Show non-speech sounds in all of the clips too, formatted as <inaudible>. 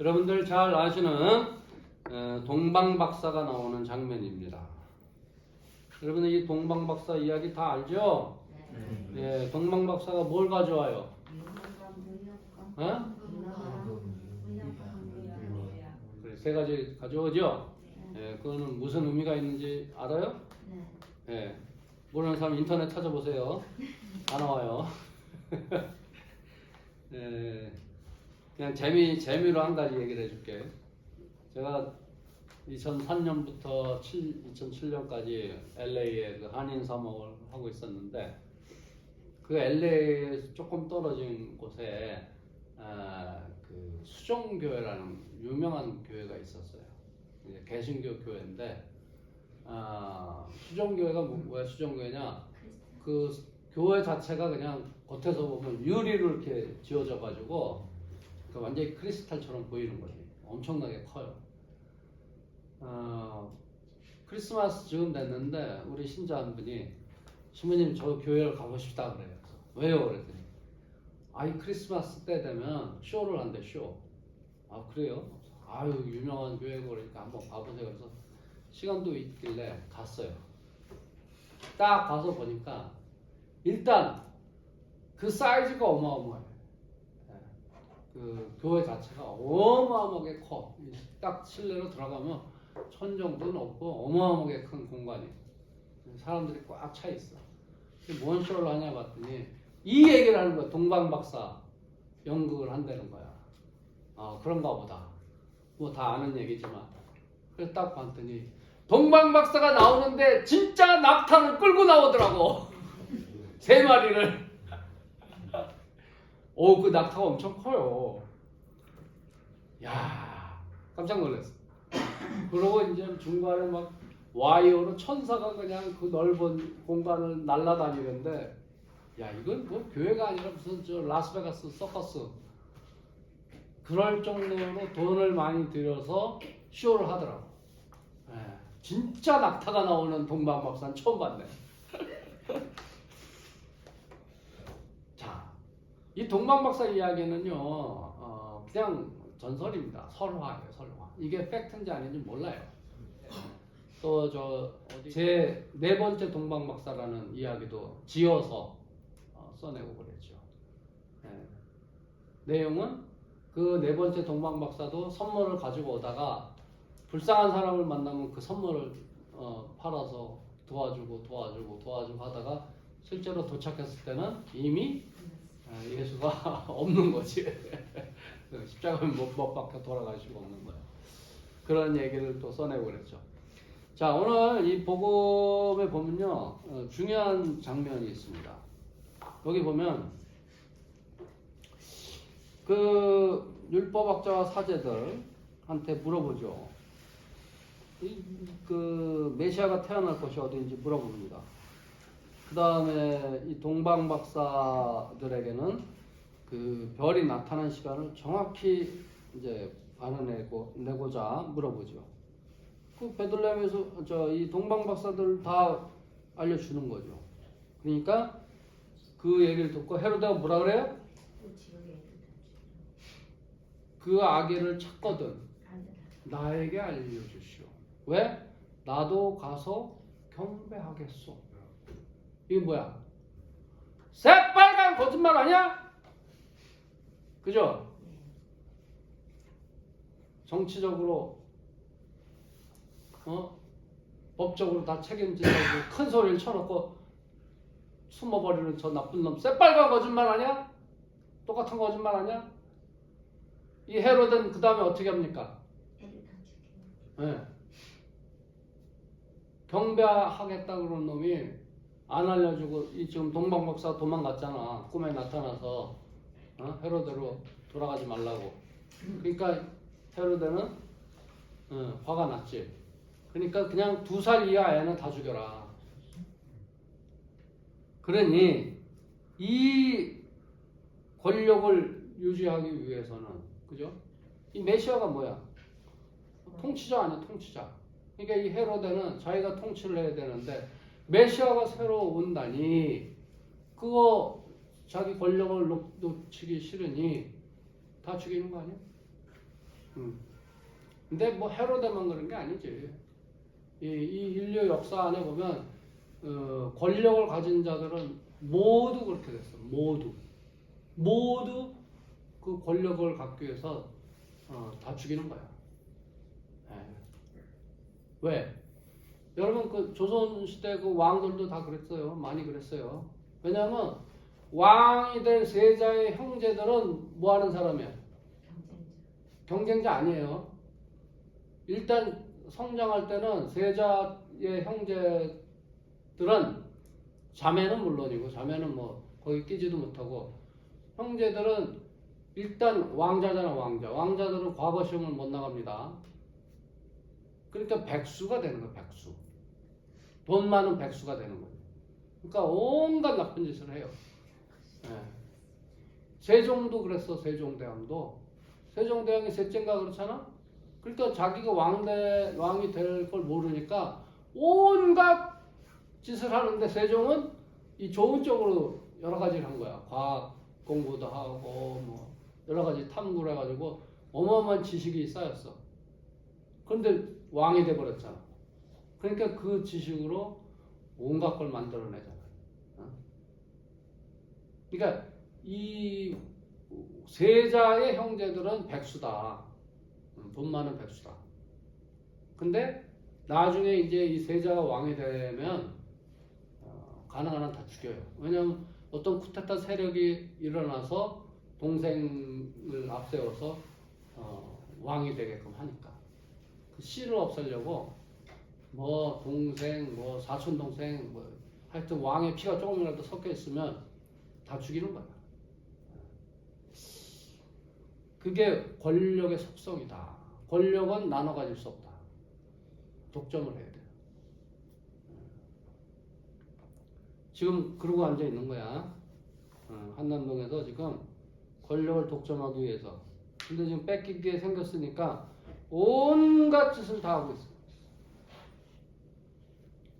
여러분들 잘 아시는 어, 동방 박사가 나오는 장면입니다. 여러분들 이 동방 박사 이야기 다 알죠? 예, 동방 박사가 뭘 가져와요? 어? 그래, 세 가지 가져오죠. 예, 그거는 무슨 의미가 있는지 알아요? 예, 모르는 사람 인터넷 찾아보세요. 다 나와요. <laughs> 예, 그냥 재미 재미로 한 가지 얘기를 해줄게. 제가 2003년부터 2007년까지 LA에 그 한인 사목을 하고 있었는데 그 LA에서 조금 떨어진 곳에 아, 그 수종교회라는 유명한 교회가 있었어요. 이제 개신교 교회인데 아, 수종교회가 뭐- 왜 수종교회냐? 그 교회 자체가 그냥 겉에서 보면 유리로 이렇게 지어져 가지고 그 완전히 크리스탈처럼 보이는 거지. 엄청나게 커요. 어, 크리스마스 즈음 됐는데 우리 신자 한 분이 신부님 저 교회를 가고 싶다 그래요. 왜요? 그랬더니 아이 크리스마스 때 되면 쇼를 한대 쇼. 아 그래요? 아유 유명한 교회고 그러니까 한번 가보세요. 그래서 시간도 있길래 갔어요. 딱 가서 보니까 일단 그 사이즈가 어마어마해. 예. 그 교회 자체가 어마어마하게 커. 딱 실내로 들어가면 천 정도 높고 어마어마하게 큰 공간이. 사람들이 꽉 차 있어. 뭔 쇼를 하냐 봤더니 이 얘기를 하는 거야. 동방 박사 연극을 한다는 거야. 아 그런가 보다. 뭐 다 아는 얘기지만. 그래서 딱 봤더니 동방 박사가 나오는데 진짜 낙타를 끌고 나오더라고. <laughs> 세 마리를. 오, 그 낙타가 엄청 커요. 야, 깜짝 놀랐어. 그러고 이제 중간에 막 와이어로 천사가 그냥 그 넓은 공간을 날아다니는데, 야, 이건 뭐 교회가 아니라 무슨 저 라스베가스 서커스. 그럴 정도로 돈을 많이 들여서 쇼를 하더라고. 예, 진짜 낙타가 나오는 동방박사는 처음 봤네. 자, 이 동방박사 이야기는요, 어, 그냥 전설입니다. 설화예요, 설화. 이게 팩트인지 아닌지 몰라요. 또 저 제 네 번째 동방박사라는 이야기도 지어서 어, 써내고 그랬죠. 예. 내용은 그 네 번째 동방박사도 선물을 가지고 오다가 불쌍한 사람을 만나면 그 선물을 어, 팔아서 도와주고 도와주고 도와주고 하다가 실제로 도착했을 때는 이미 아, 예수가 <laughs> 없는 거지. 그 십자가에 못, 못 박혀 돌아가시고 없는 거야. 그런 얘기를 또 써내고 그랬죠. 자, 오늘 이 복음에 보면요, 어, 중요한 장면이 있습니다. 여기 보면, 그 율법학자와 사제들한테 물어보죠. 이, 그 메시아가 태어날 곳이 어디인지 물어봅니다. 그 다음에 이 동방 박사들에게는 그 별이 나타난 시간을 정확히 이제 알아내고 내고자 물어보죠. 그 베들레헴에서 저 이 동방 박사들 다 알려주는 거죠. 그러니까 그 얘기를 듣고 헤로데가 뭐라 그래요? 그 아기를 찾거든 나에게 알려주시오. 왜? 나도 가서 경배하겠소. 이게 뭐야? 새빨간 거짓말 아니야? 그죠? 정치적으로 어? 법적으로 다 책임진다고 큰 소리를 쳐놓고 숨어버리는 저 나쁜 놈 새빨간 거짓말 아니야? 똑같은 거짓말 아니야? 이 헤로든 그 다음에 어떻게 합니까? 예. 경배하겠다 그런 놈이 안 알려주고 이 지금 동방 박사 도망갔잖아 꿈에 나타나서 어? 헤로데로 돌아가지 말라고 그러니까 헤로데는 어, 화가 났지 그러니까 그냥 두 살 이하 애는 다 죽여라 그러니 이 권력을 유지하기 위해서는 그죠? 이 메시아가 뭐야? 통치자 아니야 통치자 그러니까 이 헤로데는 자기가 통치를 해야 되는데 메시아가 새로 온다니 그거 자기 권력을 놓, 놓치기 싫으니 다 죽이는 거 아니야? 음. 근데 뭐 헤로데만 그런 게 아니지. 이, 이 인류 역사 안에 보면 어, 권력을 가진 자들은 모두 그렇게 됐어. 모두 모두 그 권력을 갖기 위해서 어, 다 죽이는 거야. 예. 왜? 여러분 그 조선 시대 그 왕들도 다 그랬어요. 많이 그랬어요. 왜냐하면 왕이 될 세자의 형제들은 뭐 하는 사람이야? 경쟁자 아니에요. 일단 성장할 때는 세자의 형제들은 자매는 물론이고 자매는 뭐 거기 끼지도 못하고 형제들은 일단 왕자잖아 왕자. 왕자들은 과거 시험을 못 나갑니다. 그러니까 백수가 되는 거야 백수. 돈 많은 백수가 되는 거예요. 그러니까 온갖 나쁜 짓을 해요. 예. 세종도 그랬어 세종대왕도 세종대왕이 셋째인가 그렇잖아. 그러니까 자기가 왕대 왕이 될 걸 모르니까 온갖 짓을 하는데 세종은 이 좋은 쪽으로 여러 가지를 한 거야. 과학 공부도 하고 뭐 여러 가지 탐구를 해가지고 어마어마한 지식이 쌓였어. 그런데 왕이 돼 버렸잖아. 그러니까 그 지식으로 온갖 걸 만들어내잖아. 어? 그러니까 이 세자의 형제들은 백수다. 음, 돈 많은 백수다. 근데 나중에 이제 이 세자가 왕이 되면 어, 가능한 한 다 죽여요. 왜냐하면 어떤 쿠데타 세력이 일어나서 동생을 앞세워서 어, 왕이 되게끔 하니까 그 씨를 없애려고 뭐 동생, 뭐 사촌 동생, 뭐 하여튼 왕의 피가 조금이라도 섞여 있으면 다 죽이는 거야. 그게 권력의 속성이다. 권력은 나눠 가질 수 없다. 독점을 해야 돼. 지금 그러고 앉아 있는 거야. 어, 한남동에서 지금 권력을 독점하기 위해서. 근데 지금 뺏기게 생겼으니까 온갖 짓을 다 하고 있어.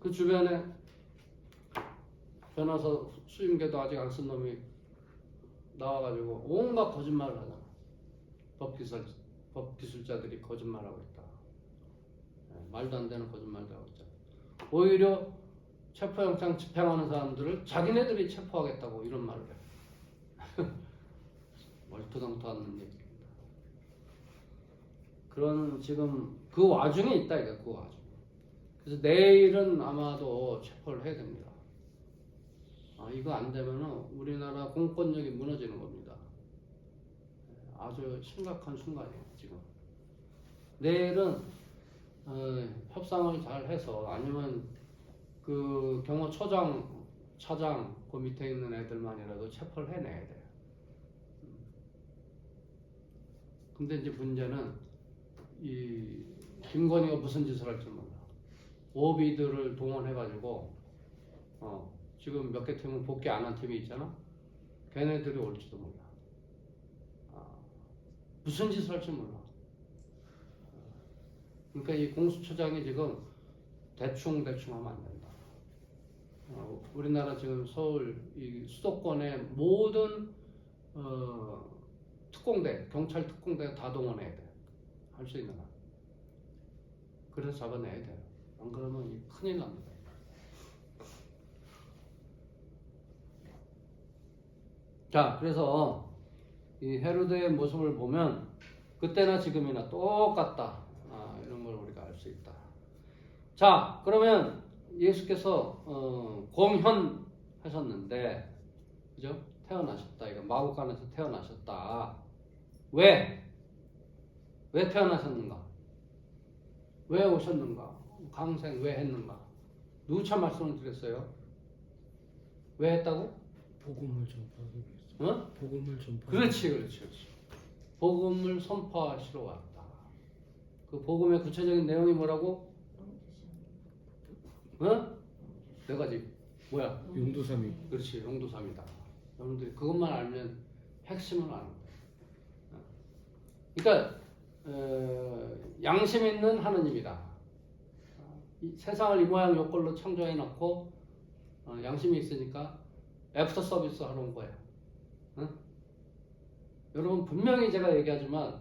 그 주변에 변호사 수임계도 아직 안 쓴 놈이 나와가지고 온갖 거짓말을 하잖아. 법기술, 법기술자들이 거짓말하고 있다. 예, 말도 안 되는 거짓말도 하고 있잖아. 오히려 체포영장 집행하는 사람들을 자기네들이 체포하겠다고 이런 말을 해. <laughs> 멀토당토 않는 얘기입니다. 그런 지금 그 와중에 있다 이거 그 와중. 그래서 내일은 아마도 체포를 해야 됩니다. 아, 이거 안 되면은 우리나라 공권력이 무너지는 겁니다. 아주 심각한 순간이에요 지금. 내일은 어, 협상을 잘 해서 아니면 그 경호처장, 차장 그 밑에 있는 애들만이라도 체포를 해내야 돼요. 근데 이제 문제는 이 김건희가 무슨 짓을 할지 몰라. 오비들을 동원해가지고 어, 지금 몇 개 팀은 복귀 안 한 팀이 있잖아. 걔네들이 올지도 몰라. 아, 무슨 짓을 할지 몰라. 그러니까 이 공수처장이 지금 대충 대충 하면 안 된다. 어, 우리나라 지금 서울 이 수도권의 모든 어, 특공대, 경찰 특공대 다 동원해야 돼. 할 수 있는 한. 그래서 잡아내야 돼요. 안 그러면 이 큰일 납니다. 자, 그래서 이 헤로드의 모습을 보면 그때나 지금이나 똑같다. 아, 이런 걸 우리가 알 수 있다. 자, 그러면 예수께서 어, 공현하셨는데, 그죠? 태어나셨다. 이거 마국간에서 태어나셨다. 왜? 왜 태어나셨는가? 왜 오셨는가? 강생 왜 했는가? 누차 말씀을 드렸어요? 왜 했다고? 복음을 전파하기 위해서. 어? 복음을 전파. 그렇지, 그렇지, 그렇지. 복음을 선포하시러 왔다. 그 복음의 구체적인 내용이 뭐라고? 어? 네 가지. 뭐야? 용도삼이. 그렇지, 용도삼이다. 여러분들이 그것만 알면 핵심을 아는 거예요. 어. 그러니까 어, 양심 있는 하느님이다. 어, 이 세상을 이 모양 요 꼴로 창조해 놓고 어, 양심이 있으니까 애프터 서비스 온 거예요. 응? 여러분 분명히 제가 얘기하지만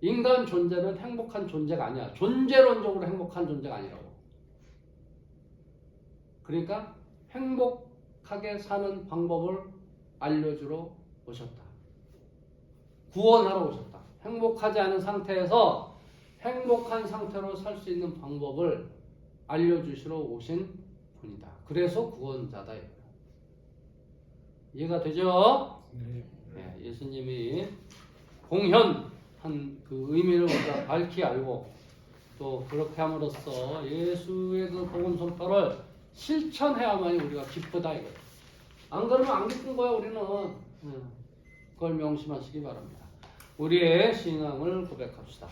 인간 존재는 행복한 존재가 아니야. 존재론적으로 행복한 존재가 아니라고. 그러니까 행복하게 사는 방법을 알려주러 오셨다. 구원하러 오셨다. 행복하지 않은 상태에서 행복한 상태로 살 수 있는 방법을 알려주시러 오신 분이다. 그래서 구원자다. 이해가 되죠? 네. 네, 예수님이 공현한 그 의미를 우리가 밝히 알고 또 그렇게 함으로써 예수의 그 복음 선포를 실천해야만이 우리가 기쁘다 이거예요. 안 그러면 안 기쁜 거야 우리는. 음, 그걸 명심하시기 바랍니다. 우리의 신앙을 고백합시다.